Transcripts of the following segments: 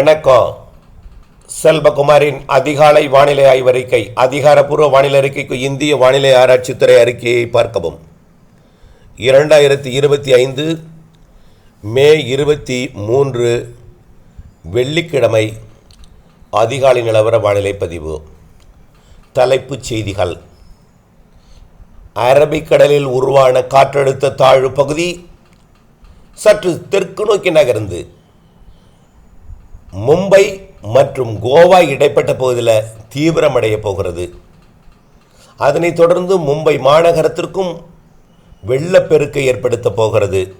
வணக்கம். செல்வகுமாரின் அதிகாலை வானிலை ஆய்வறிக்கை அதிகாரப்பூர்வ வானிலை அறிக்கைக்கு இந்திய வானிலை ஆராய்ச்சித்துறை அறிக்கையை பார்க்கவும். இரண்டாயிரத்தி இருபத்தி ஐந்து மே இருபத்தி மூன்று வெள்ளிக்கிழமை அதிகாலை நிலவர வானிலை பதிவு. தலைப்புச் செய்திகள். அரபிக்கடலில் உருவான காற்றழுத்த தாழ்வு பகுதி சற்று தெற்கு நோக்கி நகர்ந்து. மும்பை மற்றும் கோவா இடைப்பட்ட பகுதியில் தீவிரமடைய போகிறது. அதனைத் தொடர்ந்து மும்பை மாநகரத்திற்கும் வெள்ளப்பெருக்கை ஏற்படுத்த போகிறது.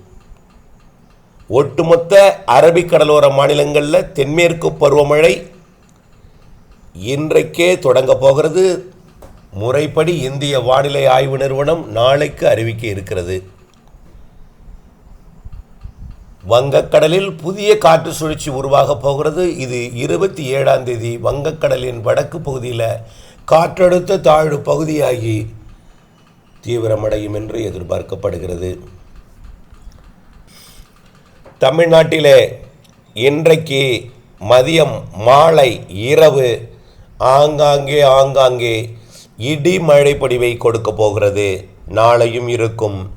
ஒட்டுமொத்த அரபிக்கடலோர மாநிலங்களில் தென்மேற்கு பருவமழை இன்றைக்கே தொடங்க போகிறது. முறைப்படி இந்திய வானிலை ஆய்வு நிறுவனம் நாளைக்கு அறிவிக்க இருக்கிறது. வங்கக்கடலில் புதிய காற்று சுழற்சி உருவாகப் போகிறது. இது இருபத்தி ஏழாம் தேதி வங்கக்கடலின் வடக்கு பகுதியில் காற்றழுத்த தாழ்வு பகுதியாகி தீவிரமடையும் என்று எதிர்பார்க்கப்படுகிறது. தமிழ்நாட்டிலே இன்றைக்கு மதியம் மாலை இரவு ஆங்காங்கே ஆங்காங்கே இடி மழை பொடிவை கொடுக்க போகிறது. நாளையும் இருக்கும்.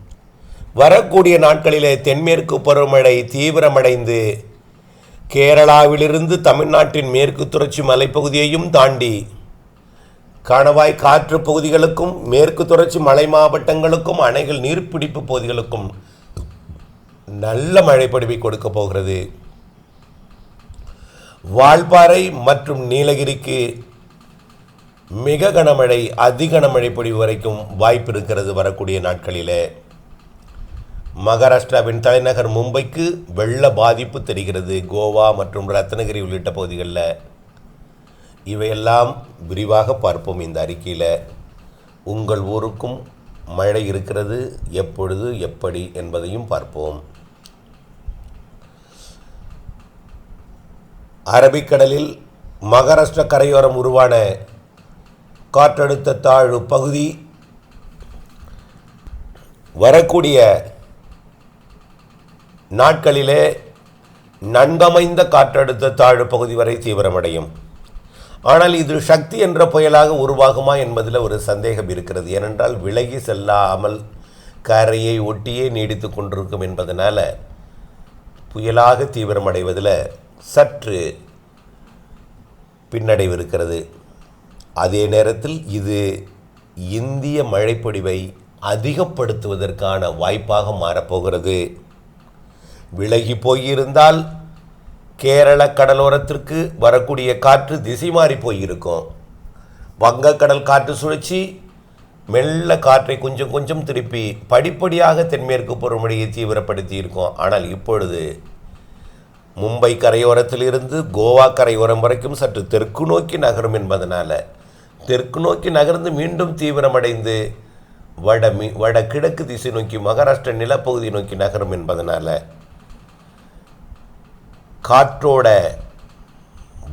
வரக்கூடிய நாட்களிலே தென்மேற்கு பருவமழை தீவிரமடைந்து கேரளாவிலிருந்து தமிழ்நாட்டின் மேற்கு தொடர்ச்சி மலைப்பகுதியையும் தாண்டி கணவாய் காற்று பகுதிகளுக்கும் மேற்கு தொடர்ச்சி மலை மாவட்டங்களுக்கும் அணைகள் நீர்ப்பிடிப்பு பகுதிகளுக்கும் நல்ல மழை பொழிவை கொடுக்க போகிறது. வால்பாறை மற்றும் நீலகிரிக்கு மிக கனமழை அதிக கனமழை பொழிவு வரைக்கும் வாய்ப்பு இருக்கிறது வரக்கூடிய நாட்களிலே. மகாராஷ்டிராவின் தலைநகர் மும்பைக்கு வெள்ள பாதிப்பு தெரிகிறது. கோவா மற்றும் ரத்னகிரி உள்ளிட்ட பகுதிகளில். இவையெல்லாம் விரிவாக பார்ப்போம் இந்த அறிக்கையில். உங்கள் ஊருக்கும் மழை இருக்கிறது எப்பொழுது எப்படி என்பதையும் பார்ப்போம். அரபிக்கடலில் மகாராஷ்டிரா கரையோரம் உருவான காற்றழுத்த தாழ்வு பகுதி வரக்கூடிய நாட்களிலே நன்கமைந்த காற்றழுத்த தாழ்வு பகுதி வரை தீவிரமடையும். ஆனால் இது சக்தி என்ற புயலாக உருவாகுமா என்பதில் ஒரு சந்தேகம் இருக்கிறது. ஏனென்றால் விலகி செல்லாமல் கரையை ஒட்டியே நீடித்து கொண்டிருக்கும் என்பதனால் புயலாக தீவிரமடைவதில் சற்று பின்னடைவு இருக்கிறது. அதே நேரத்தில் இது இந்திய மழைப்பொடிவை அதிகப்படுத்துவதற்கான வாய்ப்பாக மாறப்போகிறது. விலகி போயிருந்தால் கேரள கடலோரத்திற்கு வரக்கூடிய காற்று திசை மாறி போயிருக்கும். வங்கக்கடல் காற்று சுழற்சி மெல்ல காற்றை கொஞ்சம் கொஞ்சம் திருப்பி படிப்படியாக தென்மேற்கு பருவமழையை தீவிரப்படுத்தி இருக்கும் ஆனால் இப்பொழுது மும்பை கரையோரத்திலிருந்து கோவா கரையோரம் வரைக்கும் சற்று தெற்கு நோக்கி நகரும் என்பதனால் தெற்கு நோக்கி நகர்ந்து மீண்டும் தீவிரமடைந்து வட மி வடகிழக்கு திசை நோக்கி மகாராஷ்டிர நிலப்பகுதி நோக்கி நகரும் என்பதனால் காற்றோட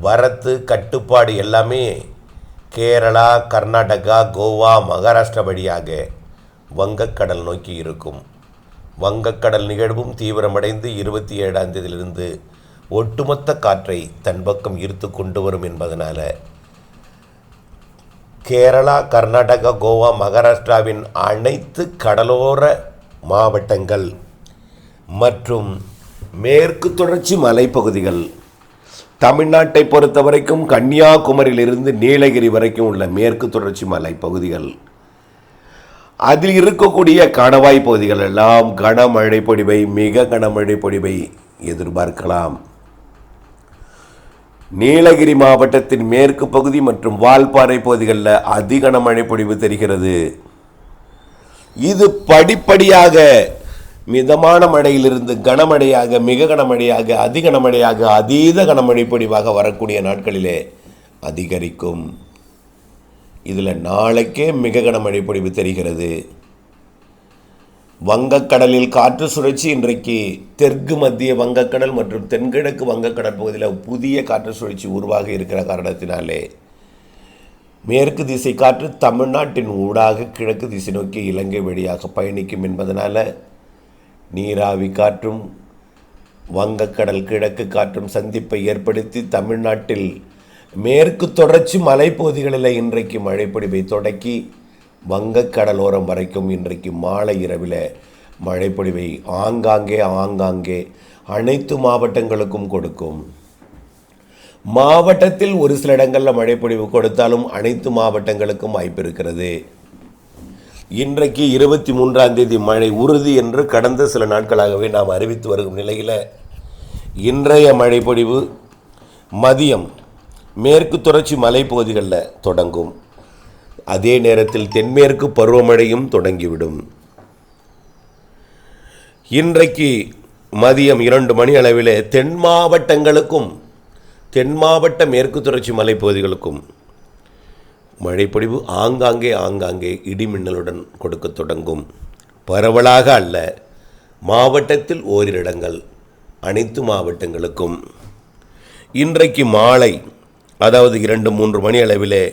வரத்து கட்டுப்பாடு எல்லாமே கேரளா கர்நாடகா கோவா மகாராஷ்டிரா வழியாக வங்கக்கடல் நோக்கி இருக்கும். வங்கக்கடல் நிகழ்வும் தீவிரமடைந்து இருபத்தி ஏழாம் தேதியிலிருந்து ஒட்டுமொத்த காற்றை தன் பக்கம் ஈர்த்து கொண்டு வரும் என்பதனால் கேரளா கர்நாடகா கோவா மகாராஷ்டிராவின் அனைத்து கடலோர மாவட்டங்கள் மற்றும் மேற்கு தொடர்ச்சி மலைப்பகுதிகள். தமிழ்நாட்டை பொறுத்த வரைக்கும் கன்னியாகுமரியிலிருந்து நீலகிரி வரைக்கும் உள்ள மேற்கு தொடர்ச்சி மலைப்பகுதிகள். அதில் இருக்கக்கூடிய கணவாய் பகுதிகள் எல்லாம் கனமழை பொடிவை மிக கனமழை பொடிவை எதிர்பார்க்கலாம். நீலகிரி மாவட்டத்தின் மேற்கு பகுதி மற்றும் வால்பாறை பகுதிகளில் அதிக கனமழை பொழிவு தெரிகிறது. இது படிப்படியாக மிதமான மழையிலிருந்து கனமழையாக மிக கனமழையாக அதி கனமழையாக அதீத கனமழை பொழிவாக வரக்கூடிய நாட்களிலே அதிகரிக்கும். இதில் நாளைக்கே மிக கனமழை பொழிவு தெரிகிறது. வங்கக்கடலில் காற்று சுழற்சி இன்றைக்கு தெற்கு மத்திய வங்கக்கடல் மற்றும் தென்கிழக்கு வங்கக்கடல் பகுதியில் புதிய காற்று சுழற்சி உருவாக இருக்கிற காரணத்தினாலே மேற்கு திசை காற்று தமிழ்நாட்டின் ஊடாக கிழக்கு திசை நோக்கி இலங்கை வழியாக பயணிக்கும் என்பதனால் நீராவி காற்றும் வங்கக்கடல் கிழக்கு காற்றும் சந்திப்பை ஏற்படுத்தி தமிழ்நாட்டில் மேற்கு தொடர்ச்சி மலைப்பகுதிகளில் இன்றைக்கு மழைப்பொடிவை தொடக்கி வங்கக்கடலோரம் வரைக்கும் இன்றைக்கு மாலை இரவில் மழைப்பொழிவை ஆங்காங்கே ஆங்காங்கே அனைத்து மாவட்டங்களுக்கும் கொடுக்கும். மாவட்டத்தில் ஒரு சில இடங்களில் மழைப்பொழிவு கொடுத்தாலும் அனைத்து மாவட்டங்களுக்கும் வாய்ப்பு இருக்கிறது. இன்றைக்கு இருபத்தி மூன்றாம் தேதி மழை உறுதி என்று கடந்த சில நாட்களாகவே நாம் அறிவித்து வரும் நிலையில் இன்றைய மழைப்பொழிவு மதியம் மேற்கு தொடர்ச்சி மலைப்பகுதிகளில் தொடங்கும். அதே நேரத்தில் தென்மேற்கு பருவமழையும் தொடங்கிவிடும். இன்றைக்கு மதியம் இரண்டு மணி அளவில் தென் மாவட்டங்களுக்கும் தென் மாவட்ட மேற்கு தொடர்ச்சி மலைப்பகுதிகளுக்கும் மழைப்பொழிவு ஆங்காங்கே ஆங்காங்கே இடிமின்னலுடன் கொடுக்க தொடங்கும். பரவலாக அல்ல மாவட்டத்தில் ஓரிடங்கள் அனைத்து மாவட்டங்களுக்கும். இன்றைக்கு மாலை அதாவது இரண்டு மூன்று மணி அளவிலே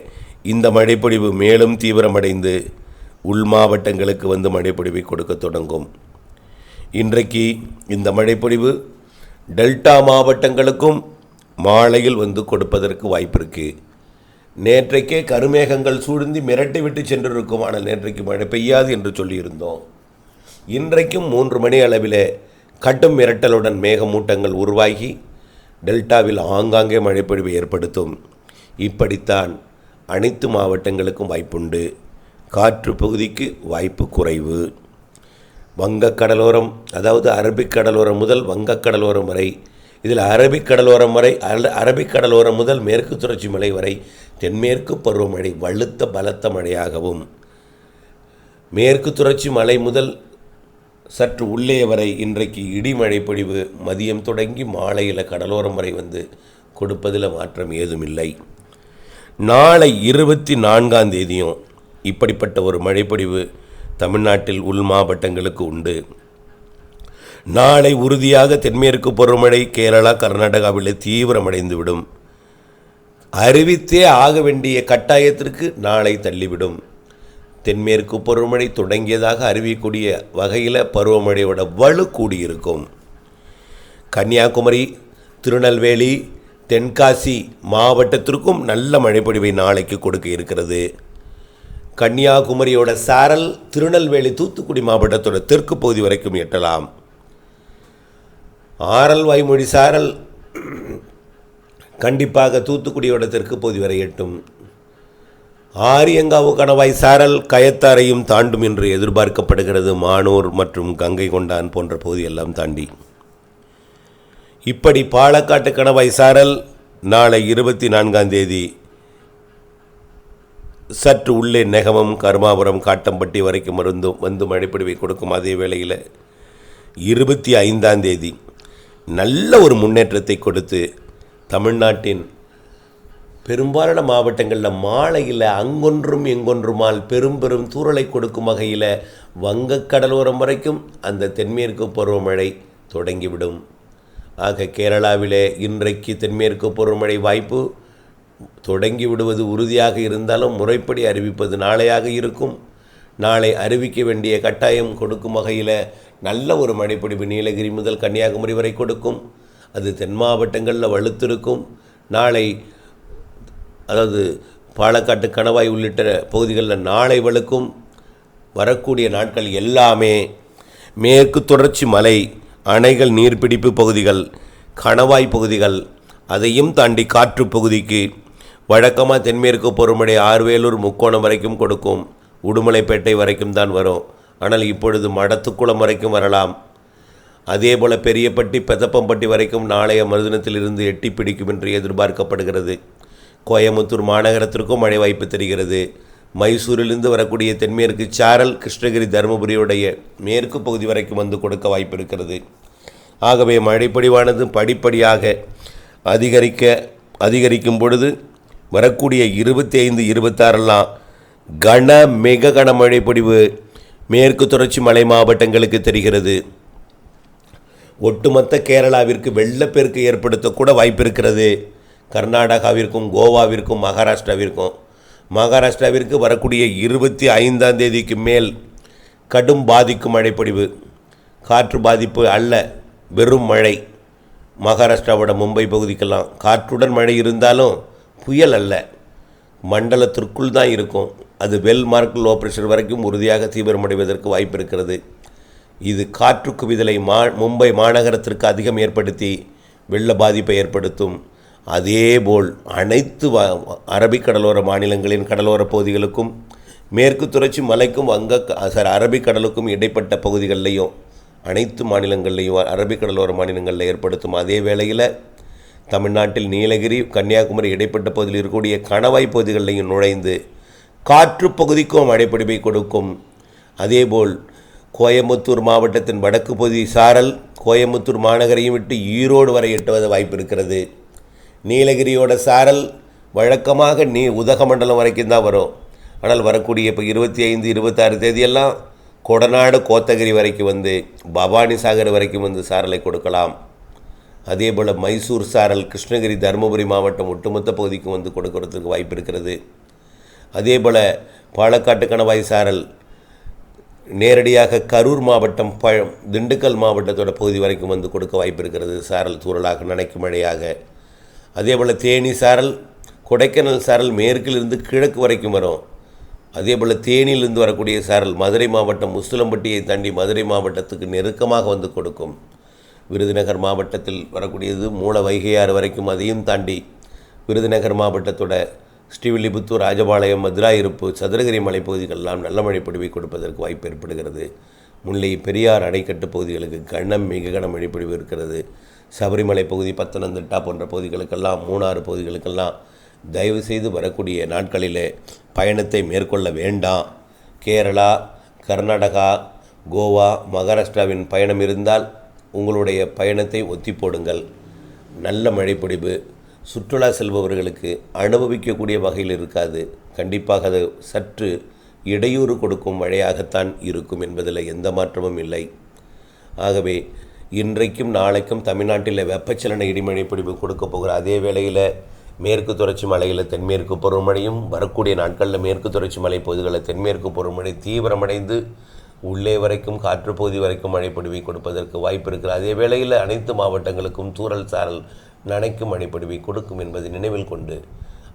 இந்த மழைப்பொழிவு மேலும் தீவிரமடைந்து உள் மாவட்டங்களுக்கு வந்து மழைப்பொழிவை கொடுக்க தொடங்கும். இன்றைக்கு இந்த மழைப்பொழிவு டெல்டா மாவட்டங்களுக்கும் மாலையில் வந்து கொடுப்பதற்கு வாய்ப்பு இருக்குது நேற்றைக்கே கருமேகங்கள் சூழ்ந்து மிரட்டி விட்டு சென்றிருக்கும். ஆனால் நேற்றைக்கு மழை பெய்யாது என்று சொல்லியிருந்தோம். இன்றைக்கும் மூன்று மணி அளவிலே கட்டும் மிரட்டலுடன் மேகமூட்டங்கள் உருவாகி டெல்டாவில் ஆங்காங்கே மழைப்பொழிவை ஏற்படுத்தும். இப்படித்தான் அனைத்து மாவட்டங்களுக்கும் வாய்ப்புண்டு. காற்று பகுதிக்கு வாய்ப்பு குறைவு. வங்கக்கடலோரம் அதாவது அரபிக்கடலோரம் முதல் வங்கக்கடலோரம் வரை இதில் அரபிக்கடலோரம் வரை அல்ல அரபிக்கடலோரம் முதல் மேற்கு தொடர்ச்சி மலை வரை தென்மேற்கு பருவமழை வலுத்த பலத்த மழையாகவும் மேற்கு தொடர்ச்சி மலை முதல் சற்று உள்ளே வரை இன்றைக்கு இடிமழை பொழிவு மதியம் தொடங்கி மாலையில் கடலோரம் வரை வந்து கொடுப்பதில் மாற்றம் ஏதுமில்லை. நாளை இருபத்தி நான்காம் தேதியும் இப்படிப்பட்ட ஒரு மழைப்பொழிவு தமிழ்நாட்டில் உள் மாவட்டங்களுக்கு உண்டு. நாளை உறுதியாக தென்மேற்கு பருவமழை கேரளா கர்நாடகாவில் தீவிரமடைந்துவிடும். அறிவித்தே ஆக வேண்டிய கட்டாயத்திற்கு நாளை தள்ளிவிடும். தென்மேற்கு பருவமழை தொடங்கியதாக அறிவிக்கக்கூடிய வகையில் பருவமழையோட வலு கூடியிருக்கும். கன்னியாகுமரி திருநெல்வேலி தென்காசி மாவட்டத்திற்கும் நல்ல மழைப்பொழிவை நாளைக்கு கொடுக்க இருக்கிறது. கன்னியாகுமரியோட சாரல் திருநெல்வேலி தூத்துக்குடி மாவட்டத்தோட தெற்கு பகுதி வரைக்கும் எட்டலாம். ஆரல் வாய்மொழி சாரல். கண்டிப்பாக தூத்துக்குடி தெற்கு பகுதி வரை எட்டும். ஆரியங்காவு கணவாய் சாரல் கயத்தாரையும் தாண்டும் என்று எதிர்பார்க்கப்படுகிறது. மானூர் மற்றும் கங்கை கொண்டான் போன்ற பகுதியெல்லாம் தாண்டி. இப்படி பாலக்காட்டு கணவாய் சாரல் நாளை இருபத்தி நான்காம் தேதி சற்று உள்ளே நெகமம் கருமாபுரம் காட்டம்பட்டி வரைக்கும் மருந்தும் வந்து மழைப்பிடிவை கொடுக்கும். அதே வேளையில் இருபத்தி ஐந்தாம் தேதி நல்ல ஒரு முன்னேற்றத்தை கொடுத்து தமிழ்நாட்டின் பெரும்பாலான மாவட்டங்களில் மாலையில் அங்கொன்றும் எங்கொன்றுமால் பெரும் பெரும் தூரலை கொடுக்கும் வகையில் வங்கக்கடலோரம் வரைக்கும் அந்த தென்மேற்கு பருவமழை தொடங்கிவிடும். ஆக கேரளாவிலே இன்றைக்கு தென்மேற்கு பருவமழை வாய்ப்பு தொடங்கி விடுவது உறுதியாக இருந்தாலும் முறைப்படி அறிவிப்பது நாளையாக இருக்கும். நாளை அறிவிக்க வேண்டிய கட்டாயம் கொடுக்கும் வகையில் நல்ல ஒரு மழைப்பிடிப்பு நீலகிரி முதல் கன்னியாகுமரி வரை கொடுக்கும். அது தென் மாவட்டங்களில் வலுத்திருக்கும். நாளை அதாவது பாலக்காட்டு கணவாய் உள்ளிட்ட பகுதிகளில் நாளை வழுக்கும் வரக்கூடிய நாட்கள் எல்லாமே மேற்கு தொடர்ச்சி மலை அணைகள் நீர்பிடிப்பு பகுதிகள் கணவாய் பகுதிகள் அதையும் தாண்டி காற்று பகுதிக்கு வழக்கமாக தென்மேற்கு பருவமழை ஆர்வேலூர் முக்கோணம் வரைக்கும் கொடுக்கும். உடுமலைப்பேட்டை வரைக்கும் தான் வரும். ஆனால் இப்பொழுது மடத்துக்குளம் வரைக்கும் வரலாம். அதே போல் பெரியப்பட்டி பெதப்பம்பட்டி வரைக்கும் நாளைய மறுதினத்திலிருந்து எட்டி பிடிக்கும் என்று எதிர்பார்க்கப்படுகிறது. கோயம்புத்தூர் மாநகரத்திற்கும் மழை வாய்ப்பு தெரிகிறது. மைசூரிலிருந்து வரக்கூடிய தென்மேற்கு சாரல் கிருஷ்ணகிரி தருமபுரியுடைய மேற்கு பகுதி வரைக்கும் வந்து கொடுக்க வாய்ப்பு இருக்கிறது ஆகவே மழைப்பொழிவானது படிப்படியாக அதிகரிக்க அதிகரிக்கும் பொழுது வரக்கூடிய இருபத்தி ஐந்து இருபத்தாறெல்லாம் கன மிக கன பொழிவு மேற்கு தொடர்ச்சி மலை மாவட்டங்களுக்கு தெரிகிறது. ஒட்டுமொத்த கேரளாவிற்கு வெள்ளப்பெருக்கு ஏற்படுத்தக்கூட வாய்ப்பு இருக்கிறது கர்நாடகாவிற்கும் கோவாவிற்கும் மகாராஷ்டிராவிற்கும். மகாராஷ்டிராவிற்கு வரக்கூடிய இருபத்தி ஐந்தாம் தேதிக்கு மேல் கடும் பாதிக்கும் மழைப்பொழிவு. காற்று பாதிப்பு அல்ல வெறும் மழை. மகாராஷ்டிராவோட மும்பை பகுதிக்கெல்லாம் காற்றுடன் மழை இருந்தாலும் புயல் அல்ல. மண்டலத்திற்குள் தான் இருக்கும். அது வெல் மார்க் லோ ப்ரெஷர் வரைக்கும் உறுதியாக தீவிரமடைவதற்கு வாய்ப்பு இருக்கிறது இது காற்று குவிதலை மா மும்பை மாநகரத்திற்கு அதிகம் ஏற்படுத்தி வெள்ள பாதிப்பை ஏற்படுத்தும். அதேபோல் அனைத்து வ அரபிக்கடலோர மாநிலங்களின் கடலோர பகுதிகளுக்கும் மேற்கு தொடர்ச்சி மலைக்கும் வங்க சாரி அரபிக்கடலுக்கும் இடைப்பட்ட பகுதிகளிலையும் அனைத்து மாநிலங்கள்லையும் அரபிக்கடலோர மாநிலங்களில் ஏற்படுத்தும். அதே வேளையில் தமிழ்நாட்டில் நீலகிரி கன்னியாகுமரி இடைப்பட்ட பகுதியில் இருக்கக்கூடிய கணவாய் பகுதிகளிலையும் நுழைந்து காற்று பகுதிக்கும் மழைப்பிடிப்பை கொடுக்கும். அதேபோல் கோயம்புத்தூர் மாவட்டத்தின் வடக்கு பகுதி சாரல் கோயம்புத்தூர் மாநகரையும் விட்டு ஈரோடு வரை எட்டுவது வாய்ப்பு இருக்கிறது நீலகிரியோட சாரல் வழக்கமாக நீ உதகமண்டலம் வரைக்கும் தான் வரும். ஆனால் வரக்கூடிய இப்போ இருபத்தி ஐந்து இருபத்தாறு தேதியெல்லாம் கொடநாடு கோத்தகிரி வரைக்கும் வந்து பவானி சாகர் வரைக்கும் வந்து சாரலை கொடுக்கலாம். அதே போல் மைசூர் சாரல் கிருஷ்ணகிரி தருமபுரி மாவட்டம் ஒட்டுமொத்த பகுதிக்கும் வந்து கொடுக்கறதுக்கு வாய்ப்பு இருக்கிறது அதே போல் பாலக்காட்டு கணவாய் சாரல் நேரடியாக கரூர் மாவட்டம் ப திண்டுக்கல் மாவட்டத்தோட பகுதி வரைக்கும் வந்து கொடுக்க வாய்ப்பு இருக்கிறது சாரல் தூரலாக நனைக்கும் மழையாக அதே போல் தேனி சாரல் கொடைக்கானல் சாரல் மேற்கிலிருந்து கிழக்கு வரைக்கும் வரும். அதே போல் தேனியிலிருந்து வரக்கூடிய சாரல் மதுரை மாவட்டம் முஸ்துலம்பட்டியை தாண்டி மதுரை மாவட்டத்துக்கு நெருக்கமாக வந்து கொடுக்கும். விருதுநகர் மாவட்டத்தில் வரக்கூடியது மூல வைகையாறு வரைக்கும் அதையும் தாண்டி விருதுநகர் மாவட்டத்தோட ஸ்ரீவில்லிபுத்தூர் ராஜபாளையம் மதுராயிருப்பு சதுரகிரி மலைப்பகுதிகளெல்லாம் நல்ல மழை பொழிவை கொடுப்பதற்கு வாய்ப்பு ஏற்படுகிறது. முல்லை பெரியார் அணைக்கட்டு பகுதிகளுக்கு கனம் மிக கன மழைப்பொழிவு இருக்கிறது. சபரிமலை பகுதி பத்தனந்திட்டா போன்ற பகுதிகளுக்கெல்லாம் மூணாறு பகுதிகளுக்கெல்லாம் தயவு செய்து வரக்கூடிய நாட்களிலே பயணத்தை மேற்கொள்ள வேண்டாம். கேரளா கர்நாடகா கோவா மகாராஷ்டிராவின் பயணம் இருந்தால் உங்களுடைய பயணத்தை ஒத்தி போடுங்கள். நல்ல மழைப்பொழிவு சுற்றுலா செல்பவர்களுக்கு அனுபவிக்கக்கூடிய வகையில் இருக்காது. கண்டிப்பாக அது சற்று இடையூறு கொடுக்கும் மழையாகத்தான் இருக்கும் என்பதில் எந்த மாற்றமும் இல்லை. ஆகவே இன்றைக்கும் நாளைக்கும் தமிழ்நாட்டில் வெப்பச்சலன இடிமழை பிடிப்பு கொடுக்க போகிற அதே வேளையில் மேற்கு தொடர்ச்சி மலையில் தென்மேற்கு பருவமழையும் வரக்கூடிய நாட்களில் மேற்கு தொடர்ச்சி மலை பகுதிகளில் தென்மேற்கு பருவமழை தீவிரமடைந்து உள்ளே வரைக்கும் காற்று பகுதி வரைக்கும் மழை பொழிவை கொடுப்பதற்கு வாய்ப்பு இருக்கிறது. அதே வேளையில் அனைத்து மாவட்டங்களுக்கும் தூறல் சாரல் நனைக்கும் மழைப்பொழிவை கொடுக்கும் என்பதை நினைவில் கொண்டு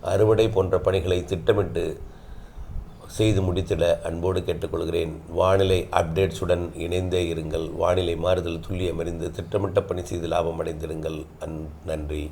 அறுவடை போன்ற பணிகளை திட்டமிட்டு செய்து முடித்திட அன்போடு கேட்டுக்கொள்கிறேன். வானிலை அப்டேட்ஸுடன் இணைந்தே இருங்கள். வானிலை மாறுதல் துல்லியமறிந்து திட்டமிட்ட பணி செய்து லாபம் அடைந்திருங்கள். அன் நன்றி.